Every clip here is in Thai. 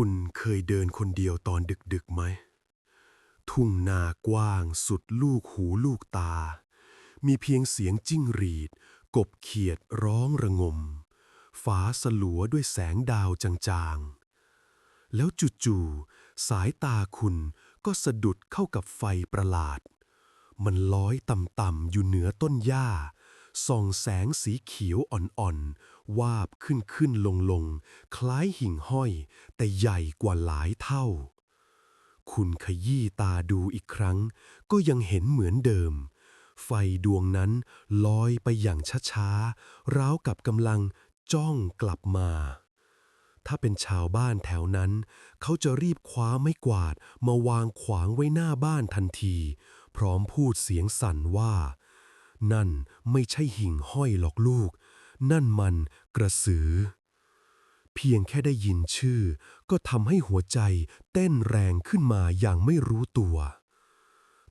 คุณเคยเดินคนเดียวตอนดึกๆไหม ทุ่งนากว้างสุดลูกหูลูกตา มีเพียงเสียงจิ้งหรีด กบเขียดร้องระงมฟ้าสลัวด้วยแสงดาวจางๆ แล้วจู่ๆ สายตาคุณก็สะดุดเข้ากับไฟประหลาด มันลอยต่ำๆอยู่เหนือต้นหญ้า ส่องแสงสีเขียวอ่อนๆ วาบขึ้นขึ้นลงลง คล้ายหิ่งห้อย แต่ใหญ่กว่าหลายเท่า คุณขยี้ตาดูอีกครั้ง ก็ยังเห็นเหมือนเดิม ไฟดวงนั้นลอยไปอย่างช้าๆ ราวกับกำลังจ้องกลับมา ถ้าเป็นชาวบ้านแถวนั้น เขาจะรีบคว้าไม้กวาดมาวางขวางไว้หน้าบ้านทันที พร้อมพูดเสียงสั่นว่า นั่นไม่ใช่หิ่งห้อยหรอกลูก นั่นมันกระสือ เพียงแค่ได้ยินชื่อ ก็ทำให้หัวใจเต้นแรงขึ้นมาอย่างไม่รู้ตัว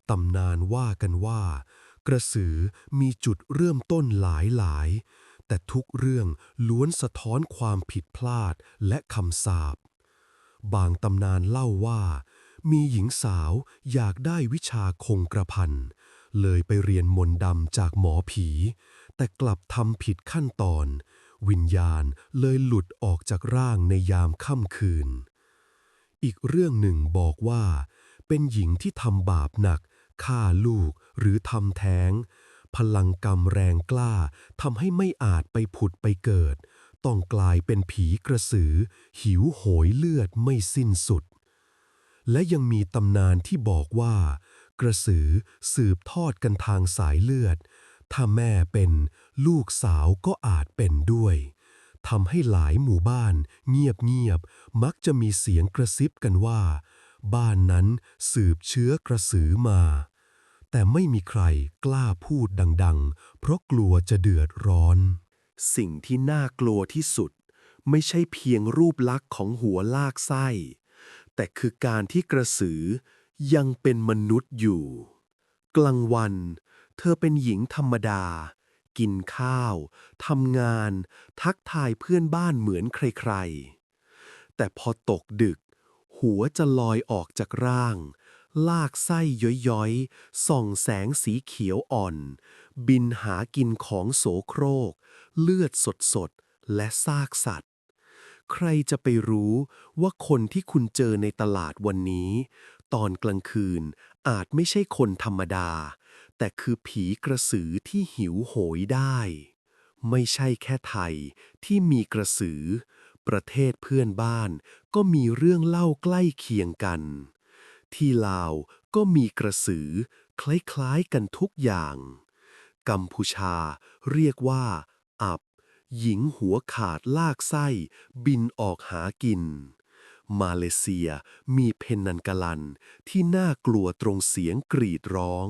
ตำนานว่ากันว่า กระสือมีจุดเริ่มต้นหลายหลาย แต่ทุกเรื่องล้วนสะท้อนความผิดพลาดและคำสาปบางตำนานเล่าว่า มีหญิงสาวอยากได้วิชาคงกระพัน เลยไปเรียนมนต์ดำจากหมอผี แต่กลับทำผิดขั้นตอน วิญญาณเลยหลุดออกจากร่างในยามค่ำคืน อีกเรื่องหนึ่งบอกว่า เป็นหญิงที่ทำบาปหนักฆ่าลูกหรือทำแท้ง พลังกรรมแรงกล้าทำให้ไม่อาจไปผุดไปเกิด ต้องกลายเป็นผีกระสือ หิวโหยเลือดไม่สิ้นสุด และยังมีตำนานที่บอกว่า กระสือสืบทอดกันทางสายเลือด ถ้าแม่เป็นลูกสาวก็อาจเป็นด้วยทำให้หลายหมู่บ้าน เงียบๆมักจะมีเสียงกระซิบกันว่า บ้านนั้นสืบเชื้อกระสือมา แต่ไม่มีใครกล้าพูดดัง ๆ เพราะกลัวจะเดือดร้อน สิ่งที่น่ากลัวที่สุด ไม่ใช่เพียงรูปลักษณ์ของหัวลากไส้ แต่คือการที่กระสือ ยังเป็นมนุษย์อยู่ กลางวัน เธอเป็นหญิงธรรมดา กินข้าวทำงาน ทักทายเพื่อนบ้านเหมือนใครๆ แต่พอตกดึก หัวจะลอยออกจากร่าง ลากไส้ย้อยๆ ส่องแสงสีเขียวอ่อน บินหากินของโสโครก เลือดสดๆ และซากสัตว์ใครจะไปรู้ว่าคนที่คุณเจอในตลาดวันนี้ ตอนกลางคืนอาจไม่ใช่คนธรรมดา แต่คือผีกระสือที่หิวโหยได้ ไม่ใช่แค่ไทยที่มีกระสือ ประเทศเพื่อนบ้านก็มีเรื่องเล่าใกล้เคียงกัน ที่ลาวก็มีกระสือคล้ายๆกันทุกอย่าง กัมพูชาเรียกว่า อับ หญิงหัวขาดลากไส้ บินออกหากิน มาเลเซีย มีเพนนันกาลัน ที่น่ากลัวตรงเสียงกรีดร้อง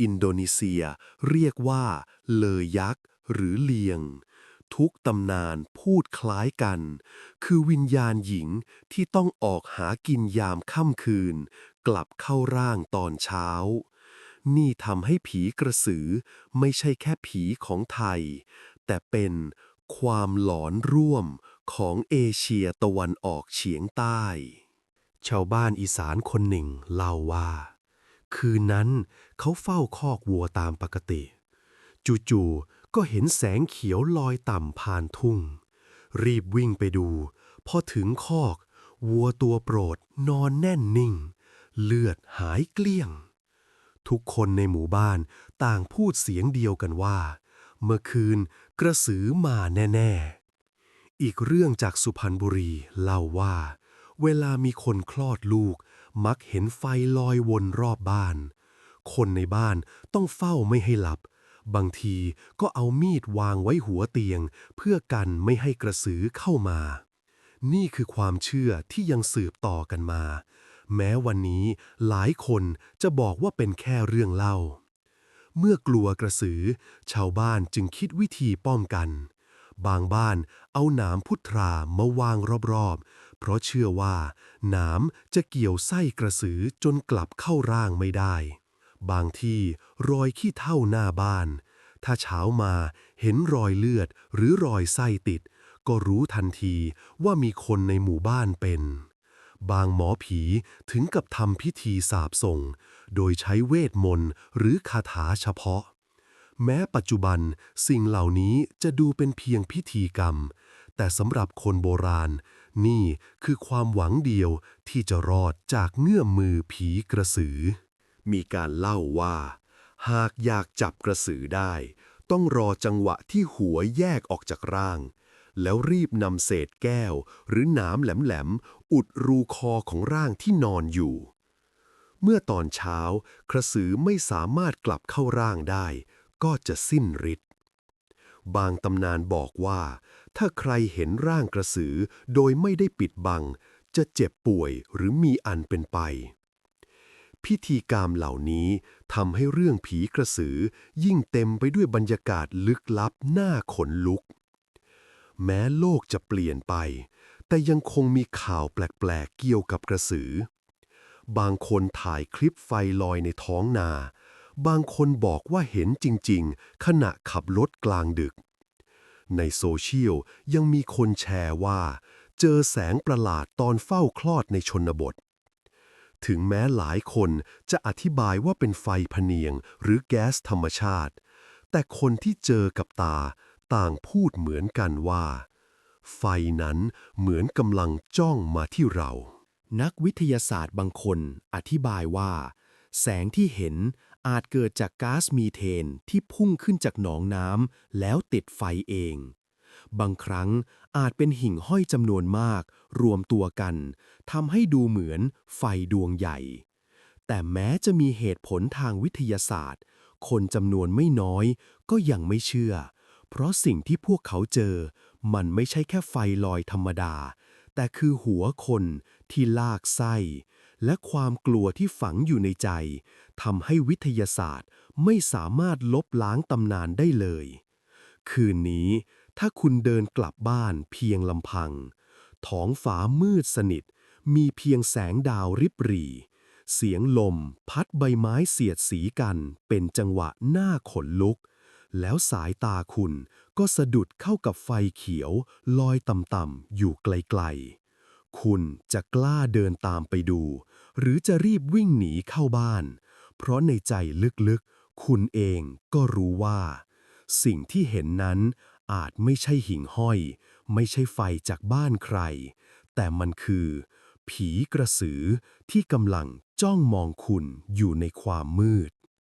อินโดนีเซียเรียกว่า เลยักษ์ หรือเลียง ทุกตำนานพูดคล้ายกัน คือวิญญาณหญิงที่ต้องออกหากินยามค่ำคืน กลับเข้าร่างตอนเช้านี่ทำให้ผีกระสือไม่ใช่แค่ผีของไทย แต่เป็น ความหลอนร่วมของเอเชียตะวันออกเฉียงใต้ ชาวบ้านอีสานคนหนึ่งเล่าว่า คืนนั้นเขาเฝ้าคอกวัวตามปกติ จู่ๆก็เห็นแสงเขียวลอยต่ำผ่านทุ่ง รีบวิ่งไปดู พอถึงคอก วัวตัวโปรดนอนแน่นนิ่ง เลือดหายเกลี้ยง ทุกคนในหมู่บ้านต่างพูดเสียงเดียวกันว่า เมื่อคืน กระสือมาแน่ ๆ อีกเรื่องจากสุพรรณบุรีเล่าว่า เวลามีคนคลอดลูก มักเห็นไฟลอยวนรอบบ้าน คนในบ้านต้องเฝ้าไม่ให้หลับ บางทีก็เอามีดวางไว้หัวเตียง เพื่อกันไม่ให้กระสือเข้ามา นี่คือความเชื่อที่ยังสืบต่อกันมา แม้วันนี้หลายคนจะบอกว่าเป็นแค่เรื่องเล่า เมื่อกลัวกระสือ ชาวบ้านจึงคิดวิธีป้องกัน บางบ้านเอาหนามพุทรามาวางรอบๆ เพราะเชื่อว่าหนามจะเกี่ยวไส้กระสือจนกลับเข้าร่างไม่ได้ บางที่รอยขี้เท่าหน้าบ้าน ถ้าเช้ามาเห็นรอยเลือดหรือรอยไส้ติด ก็รู้ทันทีว่ามีคนในหมู่บ้านเป็น บางหมอผีถึงกับทำพิธีสาบส่ง โดยใช้เวทมนต์หรือคาถาเฉพาะ แม้ปัจจุบันสิ่งเหล่านี้จะดูเป็นเพียงพิธีกรรม แต่สำหรับคนโบราณ นี่คือความหวังเดียวที่จะรอดจากเงื่อมมือผีกระสือ มีการเล่าว่า หากอยากจับกระสือได้ ต้องรอจังหวะที่หัวแยกออกจากร่าง แล้วรีบนำเศษแก้ว หรือหนามแหลมๆ อุดรูคอของร่างที่นอนอยู่ เมื่อตอนเช้า กระสือไม่สามารถกลับเข้าร่างได้ ก็จะสิ้นฤทธิ์บางตำนานบอกว่า ถ้าใครเห็นร่างกระสือโดยไม่ได้ปิดบัง จะเจ็บป่วยหรือมีอันเป็นไป พิธีกรรมเหล่านี้ทำให้เรื่องผีกระสือยิ่งเต็มไปด้วยบรรยากาศลึกลับน่าขนลุก แม้โลกจะเปลี่ยนไป แต่ยังคงมีข่าวแปลกๆเกี่ยวกับกระสือ บางคนถ่ายคลิปไฟลอยในท้องนา บางคนบอกว่าเห็นจริงๆ ขณะขับรถกลางดึก ในโซเชียลยังมีคนแชร์ว่า เจอแสงประหลาดตอนเฝ้าคลอดในชนบท ถึงแม้หลายคนจะอธิบายว่าเป็นไฟพเนียงหรือแก๊สธรรมชาติ แต่คนที่เจอกับตา ต่างพูดเหมือนกันว่า ไฟนั้นเหมือนกำลังจ้องมาที่เรา นักวิทยาศาสตร์บางคนอธิบายว่า แสงที่เห็นอาจเกิดจากก๊าซมีเทนที่พุ่งขึ้นจากหนองน้ำแล้วติดไฟเอง บางครั้งอาจเป็นหิ่งห้อยจำนวนมาก รวมตัวกันทำให้ดูเหมือนไฟดวงใหญ่ แต่แม้จะมีเหตุผลทางวิทยาศาสตร์ คนจำนวนไม่น้อยก็ยังไม่เชื่อ เพราะสิ่งที่พวกเขาเจอ มันไม่ใช่แค่ไฟลอยธรรมดา แต่คือหัวคนที่ลากไส้ และความกลัวที่ฝังอยู่ในใจทำให้วิทยาศาสตร์ไม่สามารถลบล้างตำนานได้เลย คืนนี้ ถ้าคุณเดินกลับบ้านเพียงลำพัง ท้องฟ้ามืดสนิท มีเพียงแสงดาวริบหรี่เสียงลมพัดใบไม้เสียดสีกันเป็นจังหวะหน้าขนลุก แล้วสายตาคุณก็สะดุดเข้ากับไฟเขียว ลอยต่ำๆอยู่ไกลๆ คุณจะกล้าเดินตามไปดู หรือจะรีบวิ่งหนีเข้าบ้าน เพราะในใจลึกๆ คุณเองก็รู้ว่า สิ่งที่เห็นนั้นอาจไม่ใช่หิ่งห้อย ไม่ใช่ไฟจากบ้านใคร แต่มันคือ ผีกระสือที่กำลังจ้องมองคุณอยู่ในความมืด